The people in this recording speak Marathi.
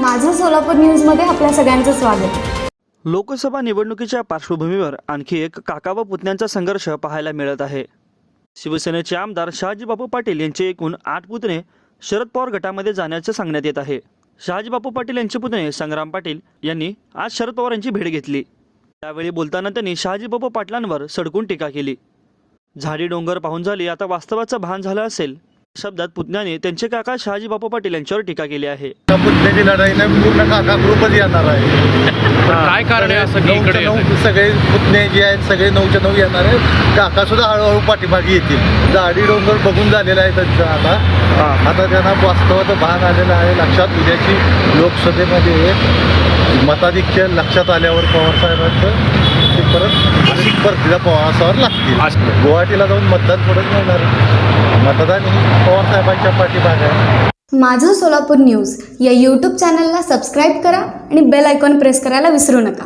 माझं सोलापूर न्यूजमध्ये आपल्या सगळ्यांचं स्वागत. लोकसभा निवडणुकीच्या पार्श्वभूमीवर आणखी एक काका व पुतण्यांचा संघर्ष पाहायला मिळत आहे. शिवसेनेचे आमदार शहाजीबापू पाटील यांचे एकूण आठ पुतणे शरद पवार गटामध्ये जाण्याचे सांगण्यात येत आहे. शहाजीबापू पाटील यांचे पुतणे संग्राम पाटील यांनी आज शरद पवार यांची भेट घेतली. त्यावेळी बोलताना त्यांनी शहाजीबापू पाटलांवर सडकून टीका केली. झाडी डोंगर पाहून झाली आता वास्तवाचं भान झालं असेल शब्दात पुतण्याने त्यांचे काका शहाजीबापू पाटील यांच्यावर टीका केली आहे. पुतण्याची लढाई नाही पूर्ण काका ग्रुपच येणार आहे. काय कारण आहे असं की नऊच्या नऊ सगळे पुतणे जे आहेत सगळे नऊच्या नऊ येणार आहेत. काका सुद्धा हळूहळू पाठीमागे येतील. दाढी डोंगर बघून झालेला आहे त्यांचा आता. आता त्यांना वास्तवाचं भान आलेलं आहे. लक्षात उद्याची लोकसभेमध्ये मताधिक्य लक्षात आल्यावर पवार साहेबांचं. ते परत. अशी परतीला पवार साहेब लागतील. गुवाहाटीला जाऊन मतदान थोडंच मिळणार मतदान ही पवार साहेबांच्या पाठीमागे आहे. माझं सोलापूर न्यूज या यूट्यूब चॅनलला सबस्क्राईब करा आणि बेल आयकॉन प्रेस करायला विसरू नका.